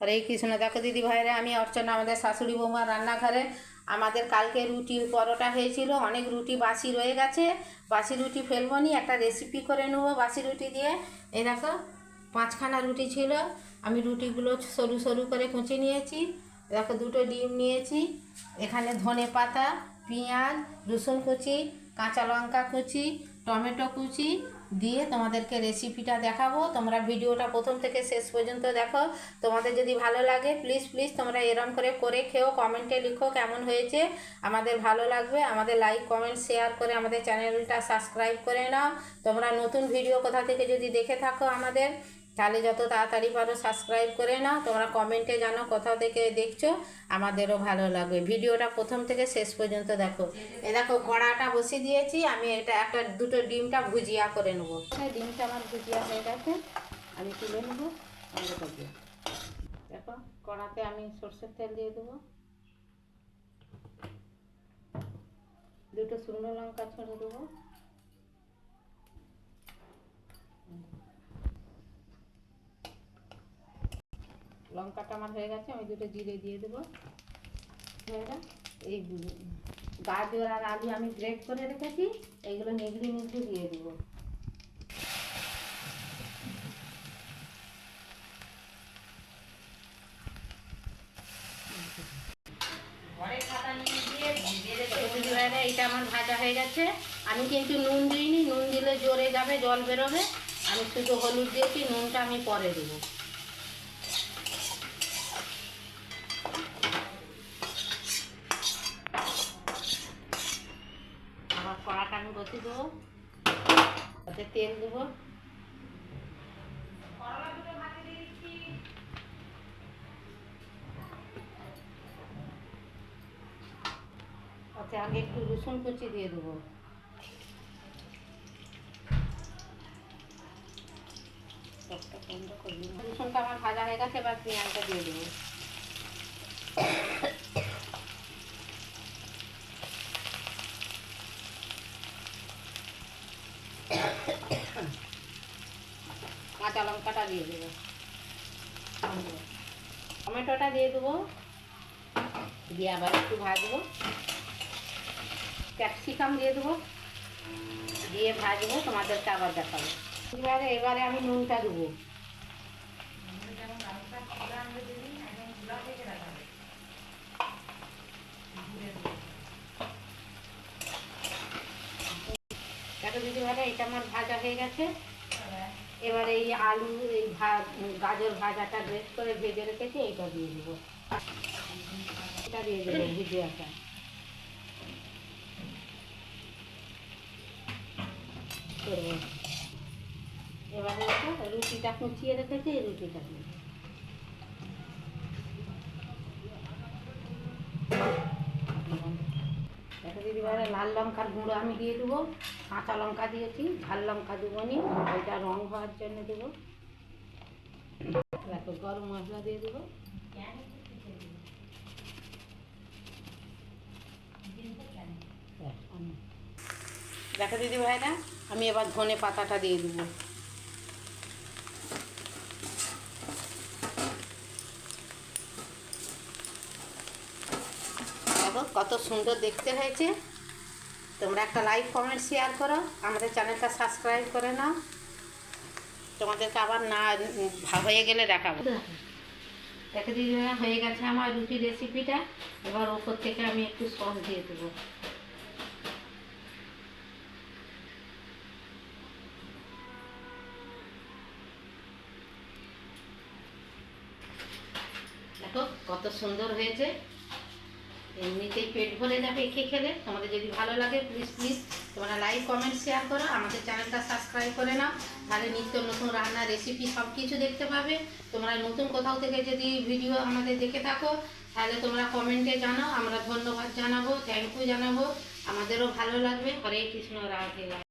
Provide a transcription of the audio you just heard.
হরে কৃষ্ণ। দেখো দিদি ভাইরা আমি অর্চনা আমাদের শাশুড়ি বৌমা রান্নাঘরে। আমাদের কালকে রুটি পরোটা হয়েছিল, অনেক রুটি বাসি রয়ে গেছে। বাসি রুটি ফেলব নি, একটা রেসিপি করে নেব বাসি রুটি দিয়ে। এই দেখো, পাঁচখানা রুটি ছিল। আমি রুটিগুলো সরু সরু করে কুচি নিয়েছি। দেখো, দুটো ডিম নিয়েছি। এখানে ধনে পাতা, পেঁয়াজ, রসুন কুচি, কাঁচা লঙ্কা কুচি, টমেটো কুচি দিয়ে তোমাদেরকে রেসিপিটা দেখাবো। তোমরা ভিডিওটা প্রথম থেকে শেষ পর্যন্ত দেখো। তোমাদের যদি ভালো লাগে প্লিজ প্লিজ তোমরা এরম করে করে খেও কমেন্টে লিখো কেমন হয়েছে। আমাদের ভালো লাগবে, আমাদের লাইক কমেন্ট শেয়ার করে আমাদের চ্যানেলটা সাবস্ক্রাইব করে নাও। তোমরা নতুন ভিডিও কোথা থেকে যদি দেখে থাকো আমাদের তাহলে যত তাড়াতাড়ি পারো সাবস্ক্রাইব করে নাও। তোমরা কমেন্টে জানো কোথাও থেকে দেখছ, আমাদেরও ভালো লাগবে। ভিডিওটা প্রথম থেকে শেষ পর্যন্ত দেখো। এ দেখো, কড়াটা বসিয়ে দিয়েছি, আমি এটা একটা দুটো ডিমটা ভুজিয়া করে নেব। ডিমটা আমার ভুজিয়া হয়ে গেছে, আমি তুলে নেব। দেখো, কড়াতে আমি সর্ষের তেল দিয়ে দেবো। দুটো শুকনো লঙ্কা ছেড়ে দেবো। লঙ্কাটা আমার হয়ে গেছে, আমি দুটো জিরে দিয়ে দেবো। এই গাজর আর আলু আমি গ্রেট করে রেখেছি, এইগুলো নিগড়ি নিগড়ি দিয়ে দেবো। এটা আমার ভাজা হয়ে গেছে। আমি কিন্তু নুন দিইনি, নুন দিলে জোরে যাবে, জল বেরোবে। আমি শুধু হলুদ দিয়েছি, নুনটা আমি পরে দেবো আবার কড়াটা আমি বসিয়ে তাতে তেল দেবো। তাতে আগে একটু রসুন কুচি দিয়ে দেবো। রসুনটা আমার ভাজা হয়ে গেছে, এবার পেঁয়াজটা দিয়ে দেবো কাঁচা লঙ্কাটা দিয়ে দেবো। টমেটোটা দিয়ে দেবো। দিয়ে আবার একটু ভাজবো। ক্যাপসিকাম দিয়ে দেবো। দিয়ে ভাজবো, তোমাদেরকে আবার দেখাবো। এবারে এবারে আমি নুনটা দেবো। দেখো দিদি ভাই এটা আমার ভাজা হয়ে গেছে। এবারে এই আলু, এই গাজর ভাজাটা বেশ করে ভেজে রেখেছি, এইটা দিয়ে দেবো। এটা দিয়ে দেবো ভেজে আসা এবারে রুটিটা কুচিয়ে রেখেছি রুটিটা দিয়ে দেখো দিদি ভাই লাল লঙ্কার গুঁড়ো আমি দিয়ে দেবো, কাঁচা লঙ্কা দিয়েছি, ঝাল লঙ্কা দেবো নি, ওইটা রং হওয়ার জন্য দেবো। দেখো, গরম মশলা দিয়ে দেবো। দেখো দিদি ভাইরা, আমি এবার ধনে পাতাটা দিয়ে দেবো দেখো কত সুন্দর দেখতে হয়েছে। তোমরা একটা লাইক কমেন্ট শেয়ার করো। আমাদের চ্যানেলটা সাবস্ক্রাইব করে নাও। তোমাদেরকে আবার না হয়ে গেলে দেখাবো। দেখে দিদি ভাইয়া, হয়ে গেছে আমার রুটি রেসিপিটা এবার ওপর থেকে আমি একটু সস দিয়ে দেবো। দেখো কত সুন্দর হয়েছে। এমনিতেই পেট ভরে যাবে একে খেলে। তোমাদের যদি ভালো লাগে প্লিজ প্লিজ তোমরা লাইক কমেন্ট শেয়ার করো। আমাদের চ্যানেলটা সাবস্ক্রাইব করে নাও। তাহলে নিত্য নতুন রান্নার রেসিপি সব কিছু দেখতে পাবে। তোমরা নতুন কোথাও থেকে যদি ভিডিও আমাদের দেখে থাকো, তাহলে তোমরা কমেন্টে জানাও। আমরা ধন্যবাদ জানাব থ্যাংক ইউ জানাব। আমাদেরও ভালো লাগবে। হরে কৃষ্ণ রাধে।